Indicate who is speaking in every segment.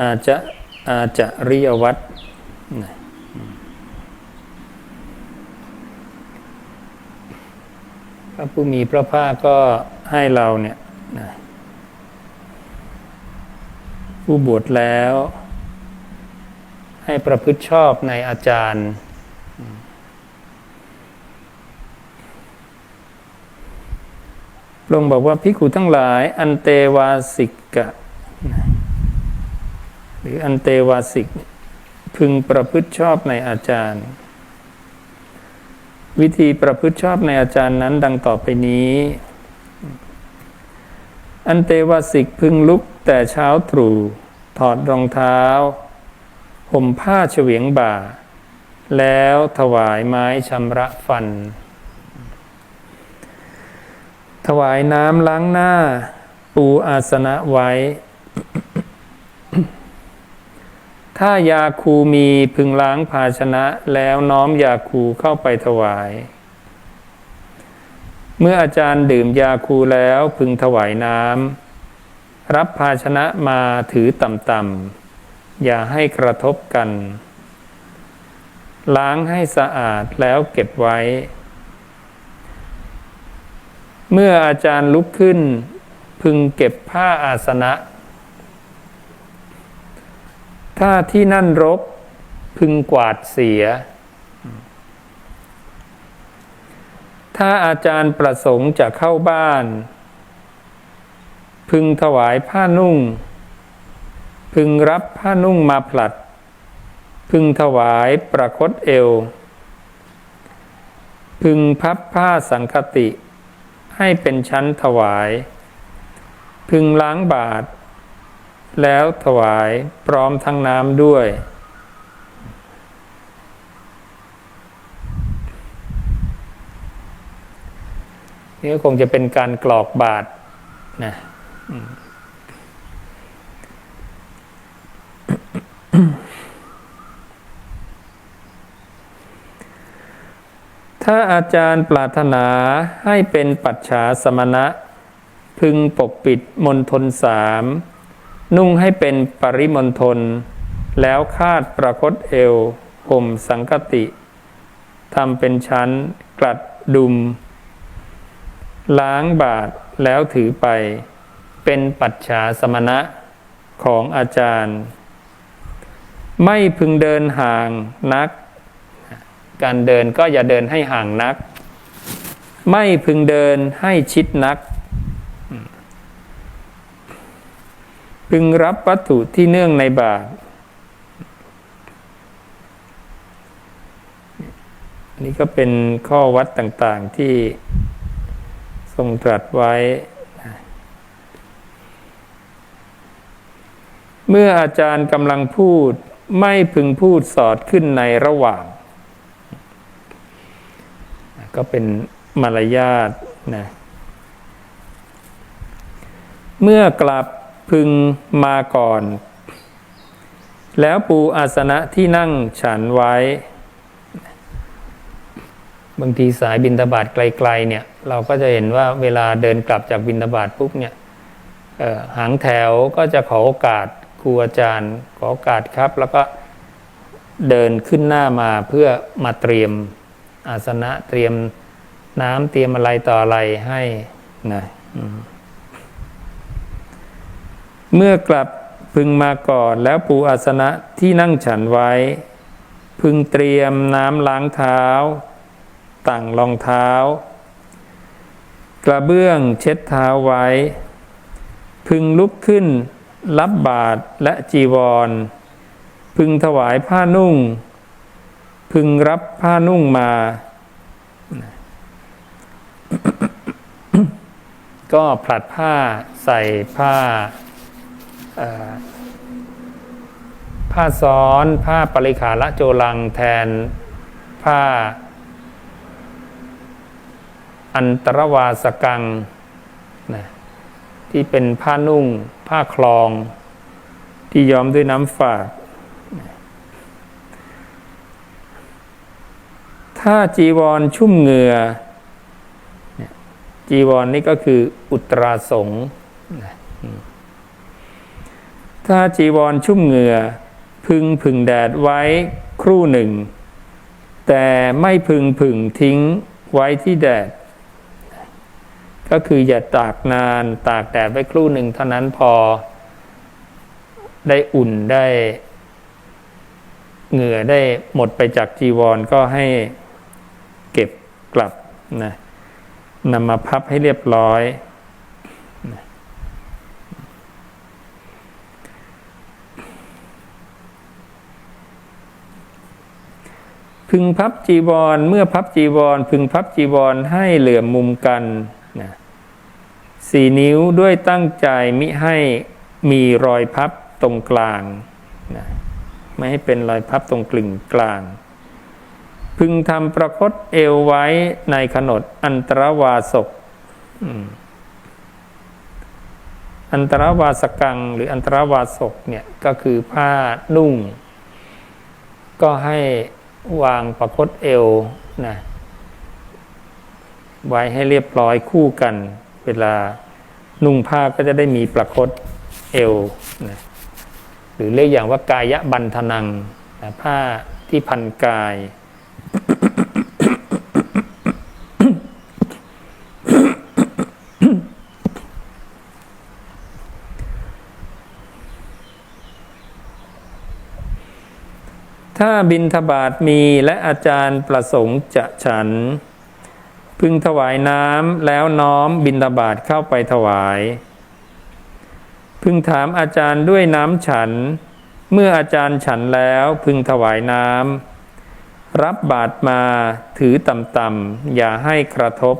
Speaker 1: อาจะอาจะริยวัตรพระผู้มีพระภาคก็ให้เราเนี่ยผู้บวชแล้ว ให้ประพฤติชอบในอาจารย์พระองค์บอกว่าพิกุทั้งหลาย อันเตวาสิกะ หรืออันเตวาสิก พึงประพฤติชอบในอาจารย์ วิธีประพฤติชอบในอาจารย์นั้นดังต่อไปนี้ อันเตวาสิกพึงลุกแต่เช้าตรู่ถอดรองเท้าห่มผ้าเฉวียงบ่า แล้วถวายไม้ชำระฟัน ถวายน้ำล้างหน้า ปูอาสนะไว้ ถ้ายาคูมีพึงล้างภาชนะแล้วน้อมยาคูเข้าไปถวาย เมื่ออาจารย์ดื่มยาคูแล้วพึงถวายน้ำรับภาชนะมาถือต่ำๆอย่าให้กระทบกัน ล้างให้สะอาดแล้วเก็บไว้ เมื่ออาจารย์ลุกขึ้น พึงเก็บผ้าอาสนะ ถ้าที่นั่นรกพึงกวาดเสีย ถ้าอาจารย์ประสงค์จะเข้าบ้าน พึงถวายผ้านุ่ง พึงรับผ้านุ่งมาผลัด พึงถวายประคตเอว พึงพับผ้าสังคติให้เป็นชั้นถวาย พึงล้างบาท แล้วถวายพร้อมทั้งน้ำด้วย นี่ก็คงจะเป็นการกรอกบาทนะถ้าอาจารย์ปรารถนาให้เป็นปัจฉาสมณะ พึงปกปิดมนทนสาม นุ่งให้เป็นปริมณฑลแล้วคาดประคตเอวห่มสังกติทำเป็นชั้นกลัดดุม ล้างบาทแล้วถือไป เป็นปัจฉาสมณะของอาจารย์ ไม่พึงเดินห่างนัก การเดินก็อย่าเดินให้ห่างนัก ไม่พึงเดินให้ชิดนัก พึงรับวัตถุที่เนื่องในบาทอันนี้ก็เป็นข้อวัดต่างๆที่ทรงตรัสไว้ เมื่ออาจารย์กำลังพูดไม่พึงพูดสอดขึ้นในระหว่าง ก็เป็นมารยาทนะเมื่อกลับ พึงมาก่อน แล้วปูอาสนะที่นั่งฉันไว้ บางทีสายบินทบาทไกลๆเนี่ย เราก็จะเห็นว่าเวลาเดินกลับจากบินทบาทปุ๊บเนี่ยหางแถวก็จะขอโอกาสครูอาจารย์ ขอโอกาสครับ แล้วก็เดินขึ้นหน้ามาเพื่อมาเตรียมอาสนะเตรียมน้ำเตรียมอะไรต่ออะไรให้นะ เมื่อกลับพึงมาก่อนแล้วปูอาสนะที่นั่งฉันไว้ พึงเตรียมน้ำล้างเท้า ต่างรองเท้า กระเบื้องเช็ดเท้าไว้ พึงลุกขึ้น รับบาตรและจีวร พึงถวายผ้านุ่ง พึงรับผ้านุ่งมา ก็ผลัดผ้าใส่ผ้า ผ้าซ้อนผ้าปริขาละโจลังแทนผ้า อันตรวาสกังนะที่เป็นผ้านุ่ง ผ้าคลอง ที่ย้อมด้วยน้ำฝาดถ้าจีวรชุ่มเหงื่อจีวรนนี่ก็คืออุตราสงฆ์ ถ้าจีวรชุ่มเหงื่อ พึงผึ่งแดดไว้ครู่หนึ่ง แต่ไม่พึงผึ่งทิ้งไว้ที่แดด ก็คืออย่าตากนานตากแดดไว้ครู่หนึ่งเท่านั้นพอ ได้อุ่นได้เหงื่อได้หมดไปจากจีวรก็ให้เก็บกลับนะนำมาพับให้เรียบร้อย พึงพับจีวรเมื่อพับจีวร พึงพับจีวรให้เหลื่อมมุมกันนะสี่นิ้วด้วยตั้งใจมิให้มีรอยพับตรงกลางนะไม่ให้เป็นรอยพับตรงกลึงกลาง พึงทำประคตเอวไว้ในขนดอันตรวาสกอืมอันตรวาสกังหรืออันตรวาสกเนี่ยก็คือผ้านุ่ง ก็ให้ วางประคตเอวนะไว้ให้เรียบร้อยคู่กัน เวลานุ่งผ้าก็จะได้มีประคตเอวนะหรือเรียกอย่างว่ากายบันทนังนะผ้าที่พันกาย ถ้าบินทบาทมีและอาจารย์ประสงค์จะฉัน พึงถวายน้ำแล้วน้อมบินทบาทเข้าไปถวาย พึงถามอาจารย์ด้วยน้ำฉัน เมื่ออาจารย์ฉันแล้วพึงถวายน้ำรับบาตรมาถือต่ำๆอย่าให้กระทบ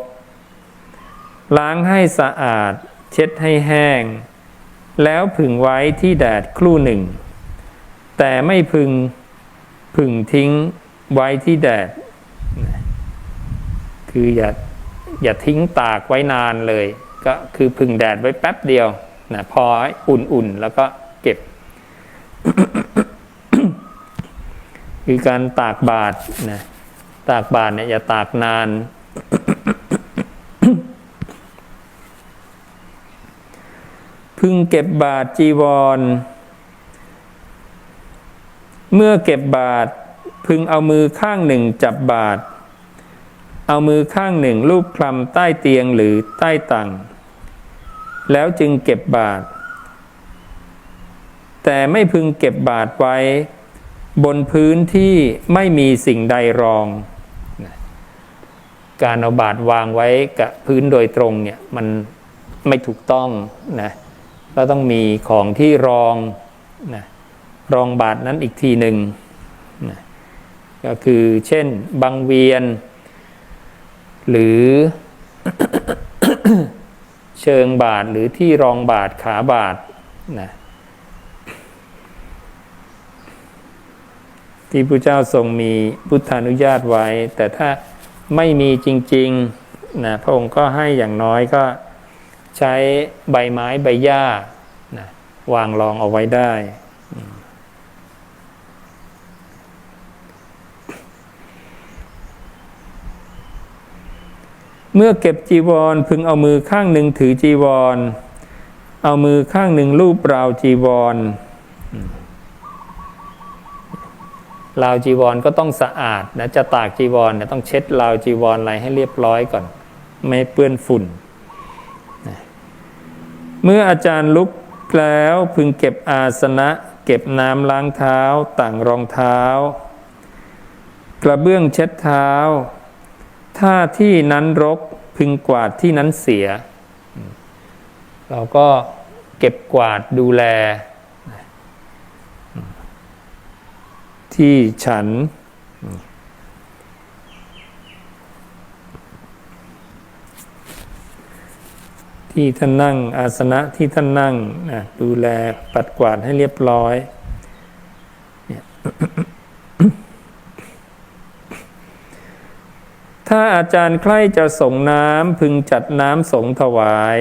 Speaker 1: ล้างให้สะอาด เช็ดให้แห้ง แล้วผึ่งไว้ที่แดดครู่หนึ่ง แต่ไม่พึง ผึ่งทิ้งไว้ที่แดด คืออย่าอย่าทิ้งตากไว้นานเลย ก็คือผึ่งแดดไว้แป๊บเดียวนะพออุ่นๆ แล้วก็เก็บ คือการตากบาทนะตากบาทเนี่ยอย่าตากนาน พึงเก็บบาทจีวร เมื่อเก็บบาทพึงเอามือข้างหนึ่งจับบาทเอามือข้างหนึ่งลูบคลำใต้เตียงหรือใต้ตังแล้วจึงเก็บบาทแต่ไม่พึงเก็บบาทไว้ บนพื้นที่ไม่มีสิ่งใดรอง การเอาบาทวางไว้กับพื้นโดยตรงเนี่ยมันไม่ถูกต้องนะเราต้องมีของที่รองนะ รองบาทนั้นอีกทีหนึ่งนะก็คือเช่นบังเวียน หรือเชิงบาทหรือที่รองบาทขาบาทนะที่พระเจ้าทรงมีพุทธานุญาตไว้ แต่ถ้าไม่มีจริงๆนะพระองค์ก็ให้อย่างน้อยก็ใช้ใบไม้ใบหญ้านะวางรองเอาไว้ได้ เมื่อเก็บจีวรพึงเอามือข้างหนึ่งถือจีวร เอามือข้างหนึ่งลูบราวจีวรราวจีวรก็ต้องสะอาดนะจะตากจีวรเนี่ยต้องเช็ดราวจีวรอะไรให้เรียบร้อยก่อน ไม่เปื้อนฝุ่นนะเมื่ออาจารย์ลุกแล้วพึงเก็บอาสนะ เก็บน้ำล้างเท้า ต่างรองเท้า กระเบื้องเช็ดเท้า ถ้าที่นั้นรกพึงกวาดที่นั้นเสีย เราก็เก็บกวาดดูแล ที่ฉัน ที่ท่านนั่งอาสนะที่ท่านนั่งนะดูแลปัดกวาดให้เรียบร้อยเนี่ย ถ้าอาจารย์ใคร่จะส่งน้ำพึงจัดน้ำสงถวาย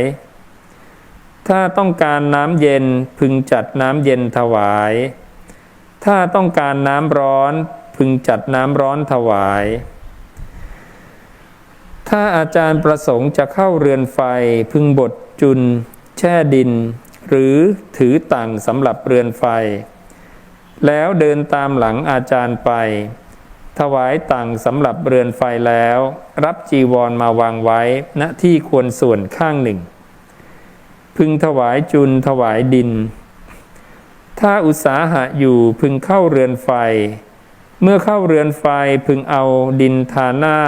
Speaker 1: ถ้าต้องการน้ำเย็นพึงจัดน้ำเย็นถวาย ถ้าต้องการน้ำร้อนพึงจัดน้ำร้อนถวาย ถ้าอาจารย์ประสงค์จะเข้าเรือนไฟพึงบดจุน แช่ดิน หรือถือต่างสำหรับเรือนไฟ แล้วเดินตามหลังอาจารย์ไป ถวายต่างสำหรับเรือนไฟแล้ว รับจีวรมาวางไว้ณที่ควรส่วนข้างหนึ่ง พึงถวายจุนถวายดิน ถ้าอุตสาหะอยู่พึงเข้าเรือนไฟ เมื่อเข้าเรือนไฟพึงเอาดินทาหน้า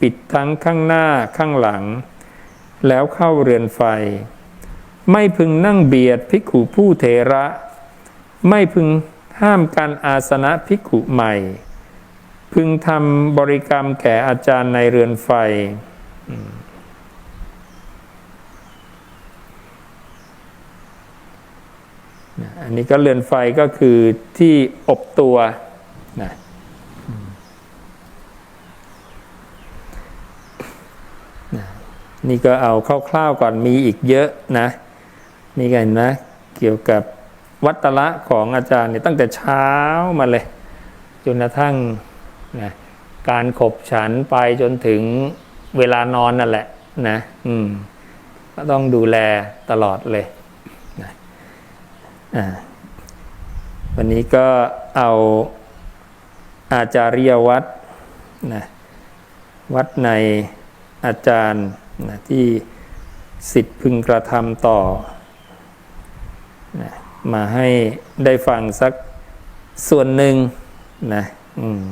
Speaker 1: ปิดทั้งข้างหน้าข้างหลัง แล้วเข้าเรือนไฟ ไม่พึงนั่งเบียดภิกขุผู้เถระ ไม่พึงห้ามการอาสนะภิกขุใหม่ พึงทำบริกรรมแก่อาจารย์ในเรือนไฟ อันนี้ก็เรือนไฟก็คือที่อบตัวนะนี่ก็เอาคร่าวๆก่อนมีอีกเยอะนะ นี่กันนะ เกี่ยวกับวัตละของอาจารย์เนี่ยตั้งแต่เช้ามาเลย จนกระทั่ง นะการขบฉันไปจนถึงเวลานอนนั่นแหละนะอืมก็ต้องดูแลตลอดเลยอ่าวันนี้ก็เอาอาจารยวัดนะวัดในอาจารย์นะที่สิทธิพึงกระทำต่อนะมาให้ได้ฟังสักส่วนหนึ่งนะอืม